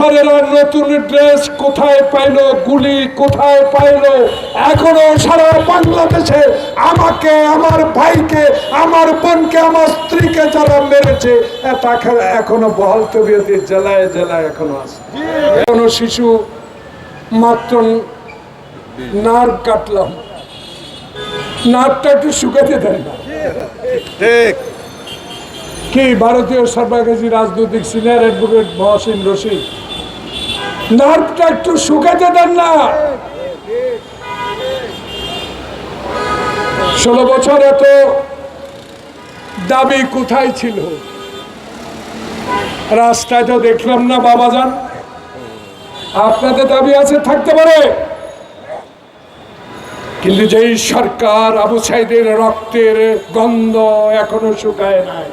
আনসারেরা নতুন ড্রেস কোথায় পাইলো গুলি কোথায় পাইলো? এখনও সারা বাংলাদেশে আমাকে আমার ভাইকে আমার বোনকে আমার স্ত্রীকে যারা মেরেছে তাকে এখনও বহাল তবিয়তে জেলায় জেলায় এখনও আছে। এখনও শিশু মাত্র নার্ভ কাটলাম। নার্ভটা একটু শুকাতে দেন না। ঠিক। কি ভারতীয় সর্বাগাজী রাজনৈতিক সিনিয়র অ্যাডভোকেট মহসিন রশিদ? নার্ভটা একটু শুকাতে দেন না। ষোলো বছর এত দাবি কোথায় ছিল? রাস্তায় তো দেখলাম না বাবা যান আপনাদের দাবি আছে, থাকতে পারে। কিন্তু যেই সরকার আবু সাইদের রক্তের গন্ধ এখনও শুকায় নাই।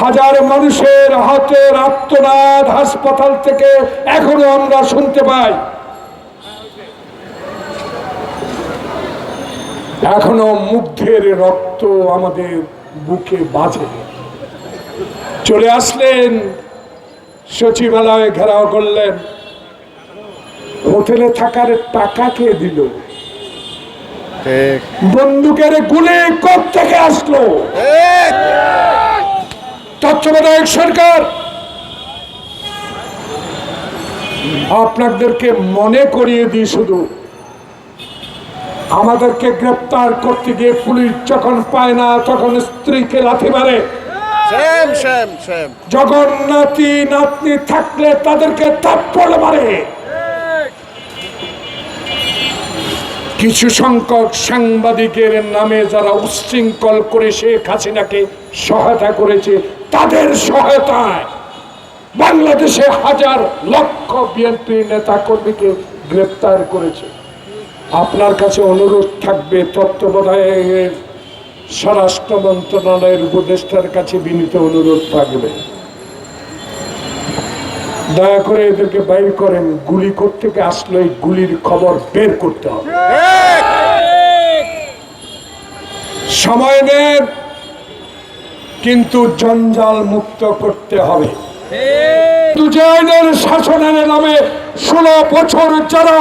হাজার মানুষের হাতের আত্মনাদ হাসপাতাল থেকে এখনও আমরা শুনতে পাই। এখনও মুগ্ধের রক্ত আমাদের বুকে বাজে। চলে আসলেন সচিবালয়ে ঘেরাও করলেন। হোটেলে থাকার টাকা কে দিল? বন্দুকের গুলি কোথ থেকে আসলো তত্ত্বাবধায়ক সরকার। আপনাদেরকে মনে করিয়ে দিই শুধু আমাদেরকে গ্রেপ্তার করতে গিয়ে পুলিশ যখন পায় না তখন স্ত্রীকে লাথি মারে। জগন্নাথী যখন নাতি নাতনি থাকলে তাদেরকে থাপ্পড় মারে। কিছু সংখ্যক সাংবাদিকের নামে যারা উচ্ছৃঙ্খল করে শেখ হাসিনাকে সহায়তা করেছে, তাদের সহায়তায় বাংলাদেশে হাজার লক্ষ বিএনপি নেতা কর্মীকে গ্রেপ্তার করেছে। আপনার কাছে অনুরোধ থাকবে তত্ত্বাবধায়কের স্বরাষ্ট্র মন্ত্রণালয়ের উপদেষ্টার কাছে বিনীত অনুরোধ থাকবে। দয়া করে এদেরকে বাইর করেন। গুলি থেকে আসলো গুলির খবর বের করতে হবে। সময় নেন, কিন্তু জঞ্জাল মুক্ত করতে হবে। শাসনের নামে ষোলো বছর যারা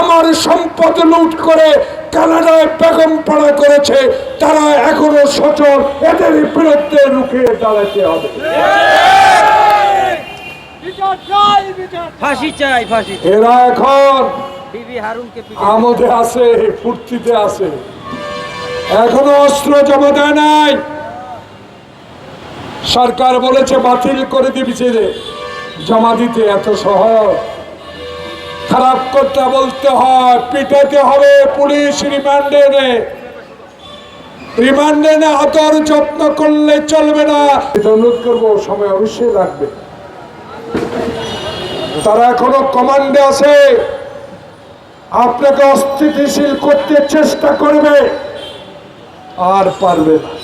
আমার সম্পদ লুট করে কানাডায় বেগম পাড়া করেছে, তারা এখনও সচল। এদের বিরুদ্ধে রুখে দাঁড়াতে হবে। ফাঁসি চাই ফাঁসি এরা এখন বিবি হারুনকে আমোদে আছে ফুর্তিতে আছে। এখনও অস্ত্র জমা দেয় নাই। সরকার বলেছে বাতিল করে যে জমা দিতে এত সহজ। খারাপ করতে বলতে হয় পিটাতে হবে পুলিশ রিমান্ডে নে। রিমান্ডে না আদর যত্ন করলে চলবে না। এটা অনুরোধ করব সময় অবশ্যই লাগবে। তারা এখনও কমান্ডে আছে। আপনাকে অস্থিতিশীল করতে চেষ্টা করবে। আর পারবে না।